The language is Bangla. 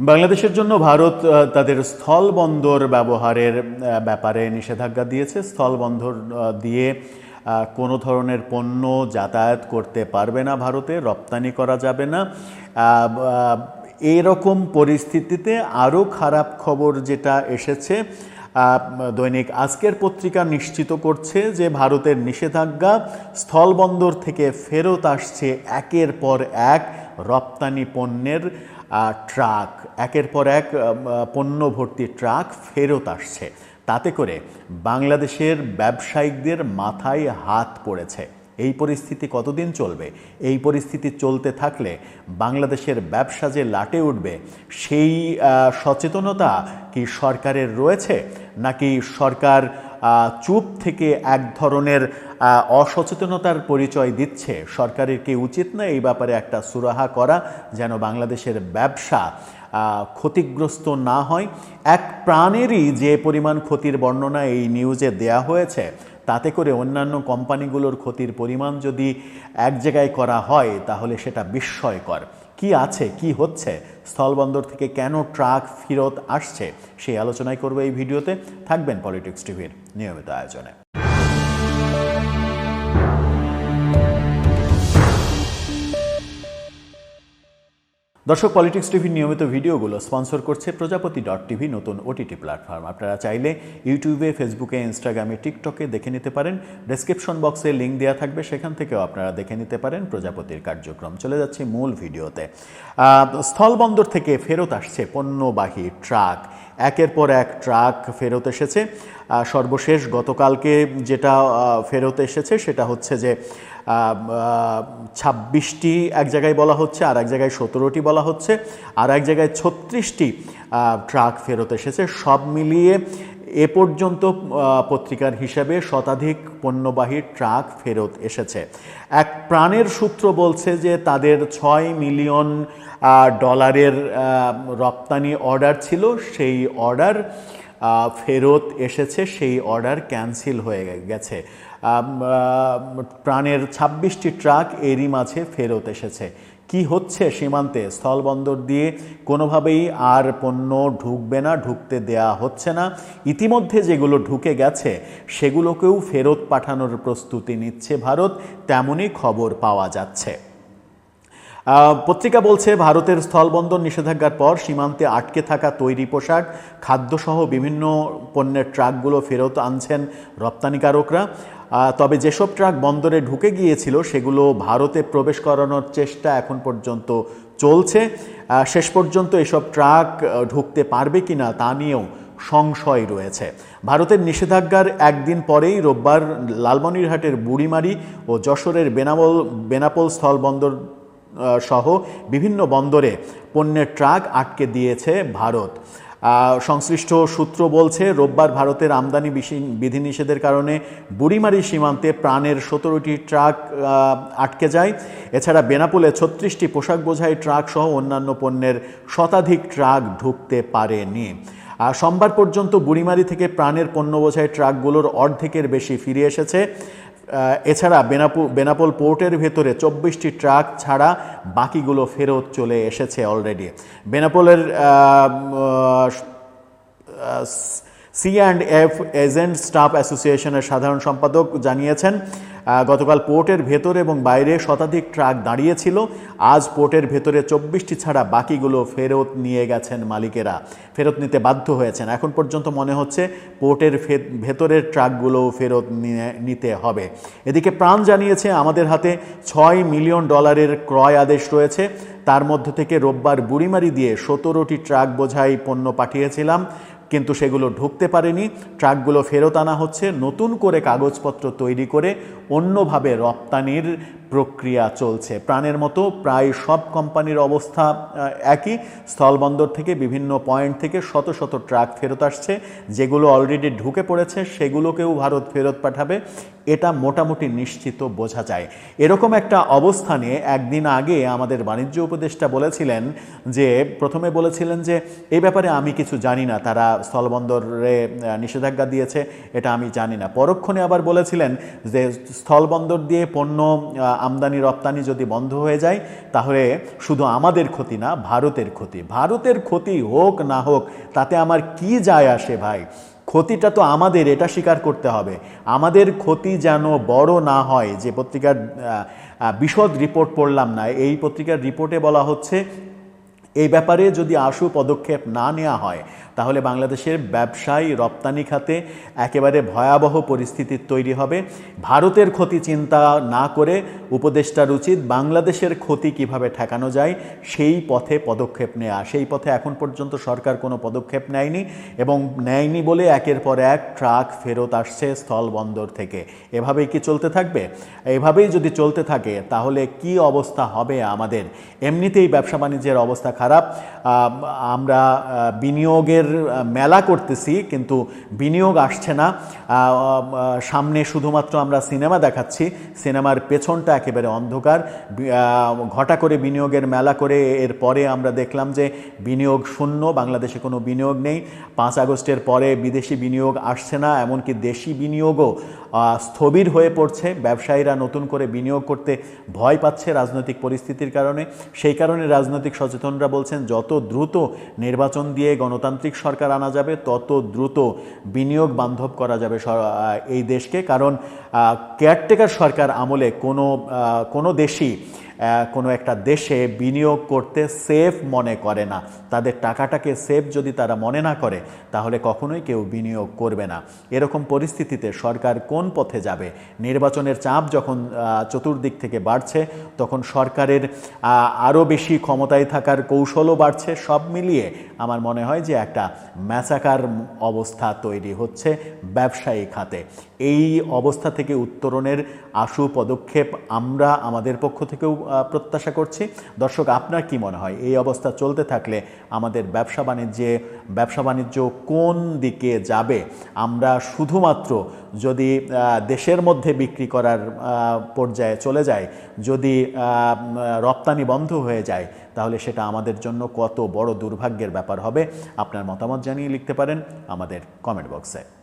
বাংলাদেশের জন্য ভারত তাদের স্থল বন্দর ব্যবহারের ব্যাপারে নিষেধাজ্ঞা দিয়েছে। স্থল বন্দর দিয়ে কোনো ধরনের পণ্য যাতায়াত করতে পারবে না ভারতে রপ্তানি করা যাবে না। আহ, পরিস্থিতিতে আরও খারাপ খবর যেটা এসেছে দৈনিক আজকের পত্রিকা নিশ্চিত করছে যে ভারতের নিষেধাজ্ঞা স্থলবন্দর থেকে ফেরত আসছে একের পর এক রপ্তানি পণ্যের ট্রাক। একের পর এক পণ্য ভর্তি ট্রাক ফেরত আসছে। তাতে করে বাংলাদেশের ব্যবসায়িকদের মাথায় হাত পড়েছে। এই পরিস্থিতি কতদিন চলবে? এই পরিস্থিতি চলতে থাকলে বাংলাদেশের ব্যবসা যে লাটে উঠবে, সেই সচেতনতা কি সরকারের রয়েছে? নাকি সরকার চুপ থেকে এক ধরনের অসচেতনতার পরিচয় দিচ্ছে? সরকারের কি উচিত না এই ব্যাপারে একটা সুরাহা করা যেন বাংলাদেশের ব্যবসা ক্ষতিগ্রস্ত না হয়? এক প্রাণেরই যে পরিমাণ ক্ষতির বর্ণনা এই নিউজে দেয়া হয়েছে তাতে করে অন্যান্য কোম্পানিগুলোর ক্ষতির পরিমাণ যদি এক জায়গায় করা হয়, তাহলে সেটা বিস্ময়কর। কি আছে, কি হচ্ছে, স্থলবন্দর থেকে কেন ট্রাক ফেরত আসছে, সেই আলোচনায় করব এই ভিডিওতে। থাকবেন পলিটিক্স টিভির নিয়মিত আয়োজনে। দর্শক পলিটিক্স টিভির নিয়মিত ভিডিওগুলো স্পন্সর করছে প্রজাপতি ডট টিভি, নতুন ওটিটি প্ল্যাটফর্ম আপনারা চাইলে ইউটিউবে ফেসবুকে ইনস্টাগ্রামে টিকটকে দেখে নিতে পারেন। ডেসক্রিপশন বক্সে লিঙ্ক দেওয়া থাকবে, সেখান থেকেও আপনারা দেখে নিতে পারেন প্রজাপতির কার্যক্রম। চলে যাচ্ছে মূল ভিডিওতে। স্থলবন্দর থেকে ফেরত আসছে পণ্যবাহী ট্রাক। একের পর এক ট্রাক ফেরত এসেছে। সর্বশেষ গতকালকে যেটা ফেরত এসেছে সেটা হচ্ছে যে ছাব্বিশটি এক জায়গায় বলা হচ্ছে, আর এক জায়গায় সতেরোটি বলা হচ্ছে, আর এক জায়গায় ছত্রিশটি ট্রাক ফেরত এসেছে। সব মিলিয়ে এ পর্যন্ত পত্রিকার হিসাবে শতাধিক পণ্যবাহী ট্রাক ফেরত এসেছে। এক প্রাণের সূত্র বলছে যে তাদের ছয় মিলিয়ন ডলারের রপ্তানি অর্ডার ছিল। সেই অর্ডার ফেরত এসেছে। সেই অর্ডার ক্যান্সেল হয়ে গেছে। প্রাণের ছাব্বিশটি ট্রাক এরই মাঝে ফেরত এসেছে। কি হচ্ছে সীমান্তে? স্থলবন্দর দিয়ে কোনোভাবেই আর পণ্য ঢুকবে না, ঢুকতে দেয়া হচ্ছে না। ইতিমধ্যে যেগুলো ঢুকে গেছে, সেগুলোকেও ফেরত পাঠানোর প্রস্তুতি নিচ্ছে ভারত, তেমনই খবর পাওয়া যাচ্ছে। পত্রিকা বলছে, ভারতের স্থলবন্দর নিষেধাজ্ঞার পর সীমান্তে আটকে থাকা তৈরি পোশাক, খাদ্যসহ বিভিন্ন পণ্যের ট্রাকগুলো ফেরত আনছেন রপ্তানিকারকরা। তবে যেসব ট্রাক বন্দরে ঢুকে গিয়েছিল, সেগুলো ভারতে প্রবেশ করানোর চেষ্টা এখন পর্যন্ত চলছে। শেষ পর্যন্ত এসব ট্রাক ঢুকতে পারবে কিনা তা নিয়েও সংশয় রয়েছে। ভারতের নিষেধাজ্ঞার একদিন পরেই রোববার লালমনিরহাটের বুড়িমারি ও যশোরের বেনাবল বেনাপোল স্থলবন্দর সহ বিভিন্ন বন্দরে পণ্যের ট্রাক আটকে দিয়েছে ভারত। সংশ্লিষ্ট সূত্র বলছে, রোববার ভারতের আমদানি বিধিনিষেধের কারণে বুড়িমারি সীমান্তে প্রাণের সতেরোটি ট্রাক আটকে যায়। এছাড়া বেনাপোলে ছত্রিশটি পোশাক বোঝাই ট্রাক সহ অন্যান্য পণ্যের শতাধিক ট্রাক ঢুকতে পারেনি। আর সোমবার পর্যন্ত বুড়িমারি থেকে প্রাণের পণ্য বোঝাই ট্রাকগুলোর অর্ধেকের বেশি ফিরে এসেছে। এছাড়া বেনাপু বেনাপোল পোর্টের ভেতরে চব্বিশটি ট্রাক ছাড়া বাকিগুলো ফেরত চলে এসেছে already বেনাপোলের C and F agent staff অ্যাসোসিয়েশনের সাধারণ সম্পাদক জানিয়েছেন গতকাল পোর্টের ভেতর এবং বাইরে শতাধিক ট্রাক দাঁড়িয়েছিল। আজ পোর্টের ভেতরে চব্বিশটি ছাড়া বাকিগুলো ফেরত নিয়ে গেছেন মালিকেরা। ফেরত নিতে বাধ্য হয়েছেন। এখন পর্যন্ত মনে হচ্ছে পোর্টের ভেতরের ট্রাকগুলো ফেরত নিতে হবে। এদিকে প্রাণ জানিয়েছে, আমাদের হাতে ছয় মিলিয়ন ডলারের ক্রয় আদেশ রয়েছে। তার মধ্য থেকে রোববার বুড়িমারি দিয়ে সতেরোটি ট্রাক বোঝাই পণ্য পাঠিয়েছিলাম। কিন্তু সেগুলো ঢুকতে পারেনি। ট্রাকগুলো ফেরত আনা হচ্ছে। নতুন করে কাগজপত্র তৈরি করে অন্যভাবে রপ্তানির প্রক্রিয়া চলছে। প্রাণের মতো প্রায় সব কোম্পানির অবস্থা একই। স্থলবন্দর থেকে বিভিন্ন পয়েন্ট থেকে শত শত ট্রাক ফেরত আসছে। যেগুলো অলরেডি ঢুকে পড়েছে, সেগুলোকেও ভারত ফেরত পাঠাবে। এটা মোটামুটি নিশ্চিত বোঝা যায়। এরকম একটা অবস্থানে একদিন আগে আমাদের বাণিজ্য উপদেষ্টা বলেছিলেন যে, প্রথমে বলেছিলেন যে এই ব্যাপারে আমি কিছু জানি না। তারা স্থলবন্দরে নিষেধাজ্ঞা দিয়েছে, এটা আমি জানি না। পরক্ষণে আবার বলেছিলেন যে, স্থলবন্দর দিয়ে পণ্য আমদানি রপ্তানি যদি বন্ধ হয়ে যায়, তাহলে শুধু আমাদের ক্ষতি না, ভারতের ক্ষতি। ভারতের ক্ষতি হোক না হোক, তাতে আমার কি যায় আসে ভাই? ক্ষতিটা তো আমাদের, এটা স্বীকার করতে হবে। আমাদের ক্ষতি যেন বড় না হয়, যে পত্রিকার বিশদ রিপোর্ট পড়লাম না, এই পত্রিকার রিপোর্টে বলা হচ্ছে, এই ব্যাপারে যদি আশু পদক্ষেপ না নেওয়া হয় তাহলে বাংলাদেশের ব্যবসায়ী রপ্তানি খাতে একেবারে ভয়াবহ পরিস্থিতি তৈরি হবে। ভারতের ক্ষতি চিন্তা না করে উপদেষ্টার উচিত বাংলাদেশের ক্ষতি কীভাবে ঠেকানো যায় সেই পথে পদক্ষেপ নেওয়া সেই পথে এখন পর্যন্ত সরকার কোনো পদক্ষেপ নেয়নি এবং নেয়নি বলে একের পর এক ট্রাক ফেরত আসছে স্থলবন্দর থেকে। এভাবেই কি চলতে থাকবে? এভাবেই যদি চলতে থাকে তাহলে কি অবস্থা হবে আমাদের? এমনিতেই ব্যবসা বাণিজ্যের অবস্থা খারাপ। আমরা আহ, বিনিয়োগের মেলা করতেছি, কিন্তু বিনিয়োগ আসছে না। সামনে শুধুমাত্র আমরা সিনেমা দেখাচ্ছি, সিনেমার পেছনটা একেবারে অন্ধকার। ঘটা করে বিনিয়োগের মেলা করে এর পরে আমরা দেখলাম যে বিনিয়োগ শূন্য, বাংলাদেশে কোনো বিনিয়োগ নেই। পাঁচ আগস্টের পরে বিদেশি বিনিয়োগ আসছে না, এমনকি দেশি বিনিয়োগও স্থবির হয়ে পড়ছে। ব্যবসায়ীরা নতুন করে বিনিয়োগ করতে ভয় পাচ্ছে রাজনৈতিক পরিস্থিতির কারণে। সেই কারণে রাজনৈতিক সচেতনরা বলছেন, যত দ্রুত নির্বাচন দিয়ে গণতান্ত্রিক সরকার আনা যাবে, তত দ্রুত বিনিয়োগ বান্ধব করা যাবে এই দেশকে। কারণ কেয়ারটেকার সরকার আমলে কোনো কোনো দেশই কোনো একটা দেশে বিনিয়োগ করতে সেফ মনে করে না। তাদের টাকাটাকে সেফ যদি তারা মনে না করে, তাহলে কখনোই কেউ বিনিয়োগ করবে না। এরকম পরিস্থিতিতে সরকার কোন পথে যাবে? নির্বাচনের চাপ যখন চতুর্দিক থেকে বাড়ছে, তখন সরকারের আরও বেশি ক্ষমতায় থাকার কৌশলও বাড়ছে। সব মিলিয়ে আমার মনে হয় যে একটা ম্যাচাকার অবস্থা তৈরি হচ্ছে ব্যবসায়ী খাতে। এই অবস্থা থেকে উত্তরণের আশু পদক্ষেপ আমরা আমাদের পক্ষ থেকেও প্রত্যাশা করছি। দর্শক, আপনার কি মনে হয়? এই অবস্থা চলতে থাকলে আমাদের ব্যবসা বাণিজ্যে, ব্যবসা বাণিজ্য কোন দিকে যাবে? আমরা শুধুমাত্র যদি দেশের মধ্যে বিক্রি করার পর্যায়ে চলে যায় যদি রপ্তানি বন্ধ হয়ে যায়, তাহলে সেটা আমাদের জন্য কত বড় দুর্ভাগ্যের ব্যাপার হবে। আপনার মতামত জানিয়ে লিখতে পারেন আমাদের কমেন্ট বক্সে।